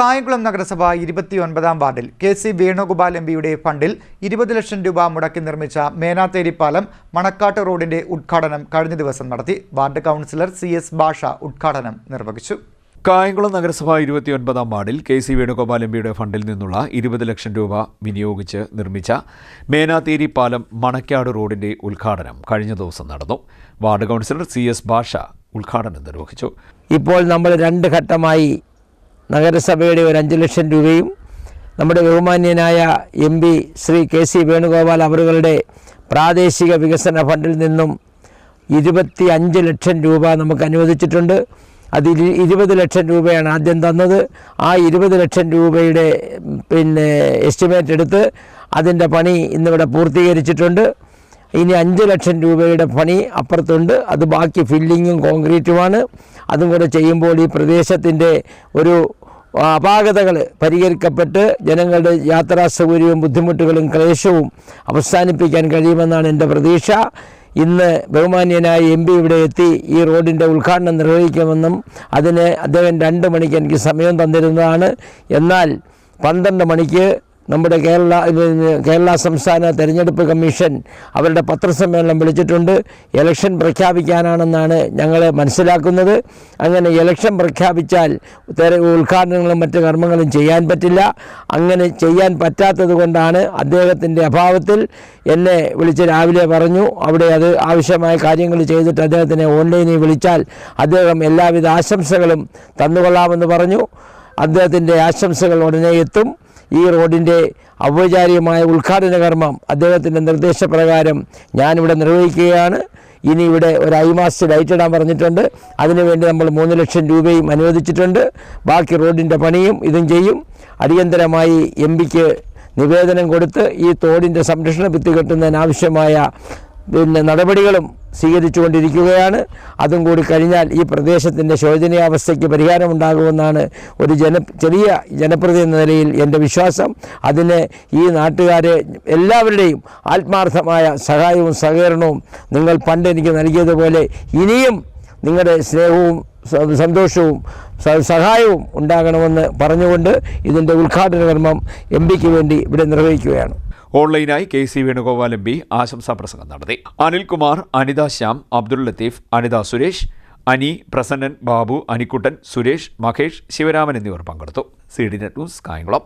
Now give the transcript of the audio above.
കായംകുളം നഗരസഭ ഇരുപത്തിയൊൻപതാം വാർഡിൽ K C Venugopal M പിയുടെ ഫണ്ടിൽ ഇരുപത് ലക്ഷം രൂപ മുടക്കി നിർമ്മിച്ച മേനാത്തേരി പാലം മണക്കാട്ട് റോഡിന്റെ ഉദ്ഘാടനം കഴിഞ്ഞ ദിവസം നടത്തി. വാർഡ് കൗൺസിലർ സി എസ് ഭാഷ ഉദ്ഘാടനം നിർവഹിച്ചു. കായംകുളം നഗരസഭ ഇരുപത്തിയൊൻപതാം വാർഡിൽ കെ സി വേണുഗോപാൽ എം പിയുടെ ഫണ്ടിൽ നിന്നുള്ള ഇരുപത് ലക്ഷം രൂപ വിനിയോഗിച്ച് നിർമ്മിച്ച മേനാത്തേരി പാലം മണക്കാട് റോഡിന്റെ ഉദ്ഘാടനം കഴിഞ്ഞ ദിവസം നടന്നു. വാർഡ് കൗൺസിലർ സി എസ് ഭാഷ ഉദ്ഘാടനം നിർവഹിച്ചു. ഇപ്പോൾ നമ്മൾ രണ്ട് ഘട്ടമായി നഗരസഭയുടെ ഒരു അഞ്ച് ലക്ഷം രൂപയും നമ്മുടെ ബഹുമാന്യനായ M P Shri K C Venugopal അവറുകളുടെ പ്രാദേശിക വികസന ഫണ്ടിൽ നിന്നും ഇരുപത്തി അഞ്ച് ലക്ഷം രൂപ നമുക്ക് അനുവദിച്ചിട്ടുണ്ട്. അതിൽ ഇരുപത് ലക്ഷം രൂപയാണ് ആദ്യം തന്നത്. ആ ഇരുപത് ലക്ഷം രൂപയുടെ പിന്നെ എസ്റ്റിമേറ്റ് എടുത്ത് അതിന്റെ പണി ഇന്നിവിടെ പൂർത്തീകരിച്ചിട്ടുണ്ട്. ഇനി അഞ്ച് ലക്ഷം രൂപയുടെ പണി അപ്പുറത്തുണ്ട്. അത് ബാക്കി ഫില്ലിങ്ങും കോൺക്രീറ്റുമാണ്. അതും കൂടെ ചെയ്യുമ്പോൾ ഈ പ്രദേശത്തിന്റെ ഒരു അപാകതകൾ പരിഹരിക്കപ്പെട്ട് ജനങ്ങളുടെ യാത്രാ സൗകര്യവും ബുദ്ധിമുട്ടുകളും ക്ലേശവും അവസാനിപ്പിക്കാൻ കഴിയുമെന്നാണ് എന്റെ പ്രതീക്ഷ. ഇന്ന് ബഹുമാന്യനായ എം പി ഇവിടെ എത്തി ഈ റോഡിന്റെ ഉദ്ഘാടനം നിർവഹിക്കുമെന്നും അതിന് അദ്ദേഹം രണ്ട് മണിക്ക് എനിക്ക് സമയം തന്നിരുന്നതാണ്. എന്നാൽ പന്ത്രണ്ട് മണിക്ക് നമ്മുടെ കേരള കേരള സംസ്ഥാന തെരഞ്ഞെടുപ്പ് കമ്മീഷൻ അവരുടെ പത്രസമ്മേളനം വിളിച്ചിട്ടുണ്ട്. ഇലക്ഷൻ പ്രഖ്യാപിക്കാനാണെന്നാണ് ഞങ്ങൾ മനസ്സിലാക്കുന്നത്. അങ്ങനെ ഇലക്ഷൻ പ്രഖ്യാപിച്ചാൽ ഉദ്ഘാടനങ്ങളും മറ്റ് കർമ്മങ്ങളും ചെയ്യാൻ പറ്റില്ല. അങ്ങനെ ചെയ്യാൻ പറ്റാത്തത് കൊണ്ടാണ് അദ്ദേഹത്തിന്റെ അഭാവത്തിൽ എന്നെ വിളിച്ച് രാവിലെ പറഞ്ഞു. അവിടെ അത് ആവശ്യമായ കാര്യങ്ങൾ ചെയ്തിട്ട് അദ്ദേഹത്തിനെ ഓൺലൈനിൽ വിളിച്ചാൽ അദ്ദേഹം എല്ലാവിധ ആശംസകളും തന്നുകൊള്ളാമെന്ന് പറഞ്ഞു. അദ്ദേഹത്തിന്റെ ആശംസകൾ ഉടനെ എത്തും. ഈ റോഡിന്റെ ഔപചാരികമായ ഉദ്ഘാടന കർമ്മം അദ്ദേഹത്തിന്റെ നിർദ്ദേശപ്രകാരം ഞാനിവിടെ നിർവഹിക്കുകയാണ്. ഇനി ഇവിടെ ഒരു ഐമാസ് ലൈറ്റ് ഇടാൻ പറഞ്ഞിട്ടുണ്ട്. അതിനുവേണ്ടി നമ്മൾ മൂന്ന് ലക്ഷം രൂപയും അനുവദിച്ചിട്ടുണ്ട്. ബാക്കി റോഡിന്റെ പണിയും ഇതും ചെയ്യും. അടിയന്തരമായി എം പിക്ക് നിവേദനം കൊടുത്ത് ഈ തോടിന്റെ സംരക്ഷണ ഭിത്തി കെട്ടുന്നതിനാവശ്യമായ പിന്നെ നടപടികളും സ്വീകരിച്ചുകൊണ്ടിരിക്കുകയാണ്. അതും കൂടി കഴിഞ്ഞാൽ ഈ പ്രദേശത്തിന്റെ ശോചനീയാവസ്ഥയ്ക്ക് പരിഹാരമുണ്ടാകുമെന്നാണ് ഒരു ജന ചെറിയ ജനപ്രതി എന്ന നിലയിൽ എന്റെ വിശ്വാസം. അതിന് ഈ നാട്ടുകാരെ എല്ലാവരുടെയും ആത്മാർത്ഥമായ സഹായവും സഹകരണവും നിങ്ങൾ പണ്ട് എനിക്ക് നൽകിയതുപോലെ ഇനിയും നിങ്ങളുടെ സ്നേഹവും സന്തോഷവും സഹായവും ഉണ്ടാകണമെന്ന് പറഞ്ഞുകൊണ്ട് ഇതിന്റെ ഉദ്ഘാടന കർമ്മം എം പിക്ക് വേണ്ടി ഇവിടെ നിർവഹിക്കുകയാണ്. ഓൺലൈനായി K C Venugopal M P ആശംസാ പ്രസംഗം നടത്തി. അനിൽകുമാർ അനിത ശ്യാം അബ്ദുൾ ലത്തീഫ് അനിത സുരേഷ് അനി പ്രസന്നൻ ബാബു അനിക്കുട്ടൻ സുരേഷ് മഹേഷ് ശിവരാമൻ എന്നിവർ പങ്കെടുത്തു. C D net news Kayamkulam.